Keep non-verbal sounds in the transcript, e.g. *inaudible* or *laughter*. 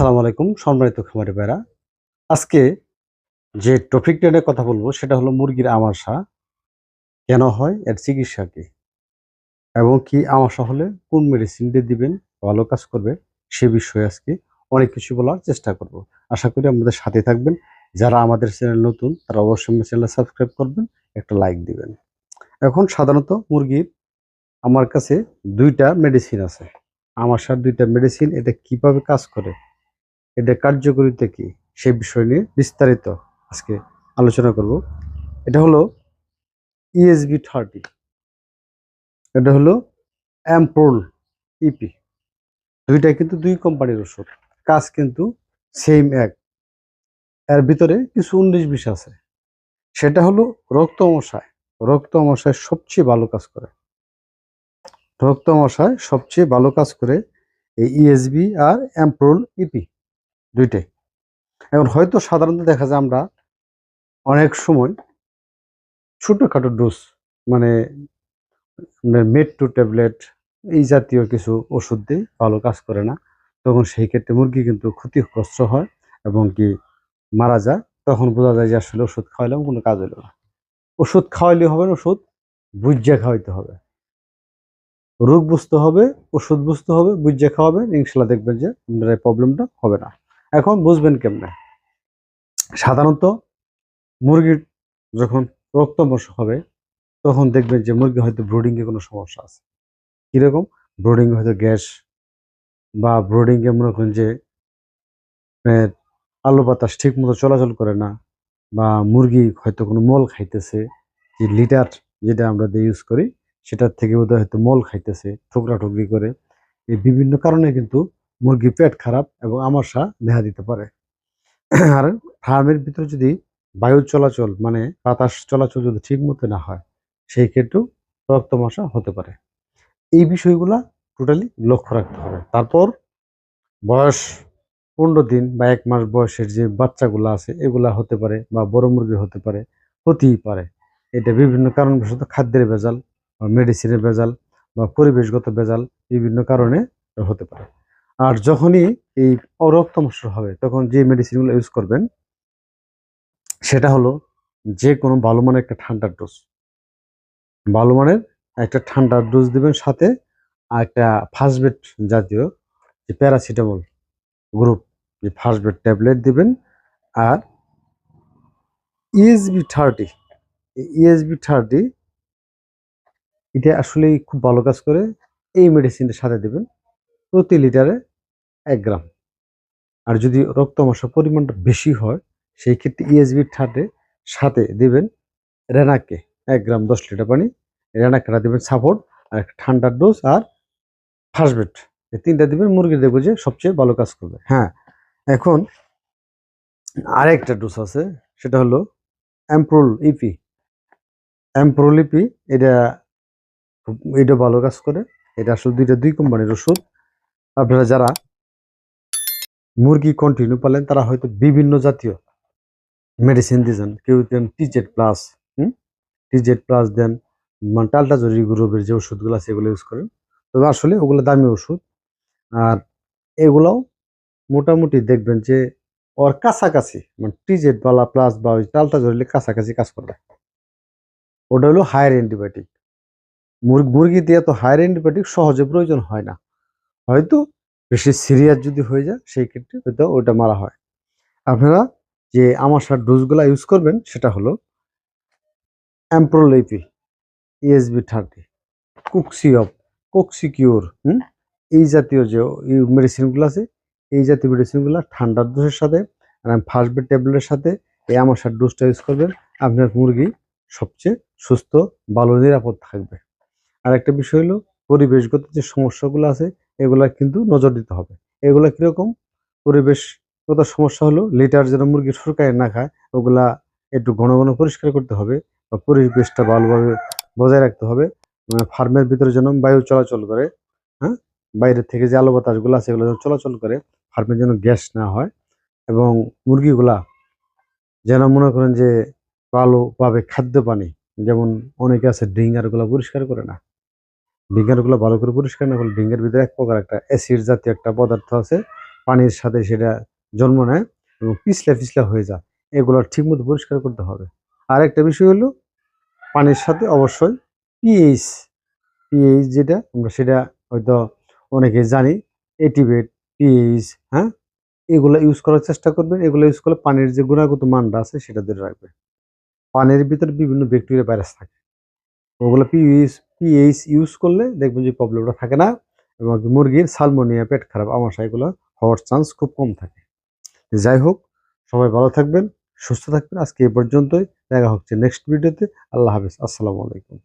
আসসালামু আলাইকুম, সম্মানিত খামারি ভাইরা। আজকে যে টপিকটা নিয়ে কথা বলব সেটা হলো মুরগির আমাশা কেন হয়, এর চিকিৎসা কি, এবং কি আমাশা হলে কোন মেডিসিন দিয়ে দিবেন, ভালো কাজ করবে, সে বিষয়ে আজকে অনেক কিছু বলার চেষ্টা করব। আশা করি আমাদের সাথে থাকবেন। যারা আমাদের চ্যানেল নতুন, তারা অবশ্যই আমার চ্যানেল সাবস্ক্রাইব করবেন, একটা লাইক দিবেন। এখন সাধারণত মুরগির আমার কাছে দুইটা মেডিসিন আছে। আমাশার দুইটা মেডিসিন এটা কীভাবে কাজ করে এটা কার্যকরিতা কি? সেই বিষয় নিয়ে বিস্তারিত আজকে আলোচনা করব। এটা হলো E ইএসবি থার্টি এটা হলো অ্যাম্পোল ইপি দুইটা কিন্তু দুই কোম্পানির ওষুধ। কাজ কিন্তু সেম এক। এর ভিতরে কিছু উনিশ বিষ আছে। সেটা হলো রক্ত মশায়। রক্ত মশায় সবচেয়ে ভালো কাজ করে। রক্ত মশায় সবচেয়ে ভালো কাজ করে এই ইএসবি আর অ্যাম্প্রোল ইপি দুইটাই। এখন হয়তো সাধারণত দেখা যায় আমরা অনেক সময় ছোটোখাটো ডোজ মানে মেট্রো ট্যাবলেট এই জাতীয় কিছু ওষুধ দিয়ে ভালো কাজ করে না। তখন সেই ক্ষেত্রে মুরগি কিন্তু ক্ষতিগ্রস্ত হয় এবং কি মারা যায়। তখন বোঝা যায় যে আসলে ওষুধ খাওয়াইলাম কোনো কাজ হলো না। ওষুধ খাওয়াইলে হবে না ওষুধ, বুঝিয়ে খাওয়াইতে হবে। রোগ বুঝতে হবে, ওষুধ বুঝতে হবে, বুঝিয়ে খাওয়াবেন, ইনশাল্লাহ দেখবেন যে আপনার প্রবলেমটা হবে না। এখন বুঝবেন কেমনে? সাধারণত মুরগির যখন রক্তমশ হবে, তখন দেখবেন যে মুরগি হয়তো ব্রুডিংয়ে কোনো সমস্যা আছে। কীরকম? ব্রুডিংয়ে হয়তো গ্যাস বা ব্রুডিংয়ে মনে করেন যে আলো বাতাস ঠিক মতো চলাচল করে না বা মুরগি হয়তো কোনো মল খাইতেছে, যে লিটার যেটা আমরা দিয়ে ইউজ করি, সেটার থেকে বোধহয় হয়তো মল খাইতেছে ঠোকরা ঠুকরি করে। এই বিভিন্ন কারণে কিন্তু মুরগি পেট খারাপ এবং আমাশা দেখা দিতে পারে। *clears throat* আর ফার্মের ভিতরে যদি বায়ু চলাচল মানে বাতাস চলাচল যদি ঠিক মতো না হয়, সেই ক্ষেত্রেও রক্তমাশা হতে পারে। এই বিষয়গুলা টোটালি লক্ষ্য রাখতে হবে। তারপর বয়স পনেরো দিন বা এক মাস বয়সের যে বাচ্চাগুলো আছে, এগুলা হতে পারে বা বড় মুরগি হতে পারে, হতেই পারে। এটা বিভিন্ন কারণবশত খাদ্যের ভেজাল বা মেডিসিনের ভেজাল বা পরিবেশগত ভেজাল বিভিন্ন কারণে হতে পারে। আর যখনই এই অরক্তমশ হবে, তখন যে মেডিসিনগুলো ইউজ করবেন, সেটা হলো যে কোনো ভালো মানের একটা ঠান্ডার ডোজ ভালো মানের একটা ঠান্ডার ডোজ দিবেন সাথে আর একটা ফার্স্টবেড জাতীয় যে প্যারাসিটামল গ্রুপ যে ফার্স্টবেড ট্যাবলেট দিবেন আর ইএসবি থার্টি ইএসবি থার্টি এটা আসলেই খুব ভালো কাজ করে। এই মেডিসিনটা সাথে দেবেন প্রতি লিটারে এক গ্রাম। আর যদি রক্তমাশার পরিমাণটা বেশি হয়, সেই ক্ষেত্রে ইএসবি থার্টে সাথে দেবেন রেনাকে এক গ্রাম দশ লিটার পানি। রেনাকেটা দেবেন সাপোর্ট আর ঠান্ডার ডোজ আর ফার্স্টবেড এই তিনটা দিবেন, মুরগি দেখব যে সবচেয়ে ভালো কাজ করবে। হ্যাঁ এখন আরেকটা ডোজ আছে, সেটা হলো অ্যাম্প্রোল ইপি অ্যাম্প্রোল ইপি এটা এটা ভালো কাজ করে। এটা আসলে দুইটা দুই কোম্পানির ওষুধ। আপনারা যারা মুরগি কন্টিনিউ পালেন, তারা হয়তো বিভিন্ন জাতীয় মেডিসিন দিয়েছেন কেউ দেন টিজেড প্লাস হুম? টিজেড প্লাস দেন মানে টালটাজরি গ্রুপের যে ওষুধগুলো আছে, এগুলো ইউজ করেন। তবে আসলে ওগুলো দামি ওষুধ। আর এগুলাও মোটামুটি দেখবেন যে, ওর কাছাকাছি মানে টিজেড বালা প্লাস বা ওই টালটা জরিলে কাছাকাছি কাজ করবে ওটা হলো হায়ার অ্যান্টিবায়োটিক মুরগি দিয়ে তো হায়ার অ্যান্টিবায়োটিক সহজে প্রয়োজন হয় না। হয়তো বেশি সিরিয়াস যদি হয়ে যায়, সেই ক্ষেত্রে হয়তো ওটা মারা হয়। আপনারা যে আমাশার ডোজগুলো ইউজ করবেন, সেটা হলো অ্যাম্প্রোলেপি ইএসবি থার্টি কুকসিঅপ কোক্সিকিউর হুম? এই জাতীয় যে মেডিসিনগুলো আছে, এই জাতীয় মেডিসিনগুলো ঠান্ডার ডোজের সাথে ফার্স্ট বেড ট্যাবলেটের সাথে এই আমাশার ডোজটা ইউজ করবেন। আপনার মুরগি সবচেয়ে সুস্থ, ভালো, নিরাপদ থাকবে। আর একটা বিষয় হলো পরিবেশগত যে সমস্যাগুলো আছে এগুলা কিন্তু নজর দিতে হবে। এগুলা কীরকম? পরিবেশগত সমস্যা হলো লিটার যেন মুরগি সুরকায় না খায়, ওগুলা একটু ঘন ঘন পরিষ্কার করতে হবে বা পরিবেশটা ভালোভাবে বজায় রাখতে হবে। মানে ফার্মের ভিতরে যেন বায়ু চলাচল করে হ্যাঁ? বাইরের থেকে যে আলো বাতাসগুলো আছে, এগুলো যেন চলাচল করে ফার্মের যেন গ্যাস না হয় এবং মুরগিগুলা যেন মনে করেন যে ভালোভাবে খাদ্য পানি যেমন অনেকে আছে ডিঙ্গারগুলো পরিষ্কার করে না। ডিঙ্গারগুলো ভালো করে পরিষ্কার না করলে ডিঙ্গের ভিতরে এক প্রকার একটা অ্যাসিড জাতীয় একটা পদার্থ আছে, পানির সাথে সেটা জন্ম নেয় এবং পিছলা পিছলা হয়ে যায়। এগুলো ঠিকমতো পরিষ্কার করতে হবে। আর একটা বিষয় হলো, পানির সাথে অবশ্যই পিএইচ পিএইচ যেটা আমরা সেটা হয়তো অনেকে জানি এটিভেট পিএইচ হ্যাঁ? এগুলো ইউজ করার চেষ্টা করবেন। এগুলো ইউজ করলে পানির যে গুণাগত মানটা আছে সেটা ধরে রাখবে পানির ভিতরে বিভিন্ন ব্যাকটেরিয়া ভাইরাস থাকে। ওগুলো পিএইচ পিএইচ ইউজ করলে দেখবেন যে প্রবলেমটা থাকে না এবং মুরগির সালমোনিয়া পেট খারাপ আমাশা এগুলো হওয়ার চান্স খুব কম থাকে। যাই হোক, সবাই ভালো থাকবেন, সুস্থ থাকবেন। আজকে এ পর্যন্তই। দেখা হচ্ছে নেক্সট ভিডিওতে আল্লাহ হাফিজ। আসসালামু আলাইকুম।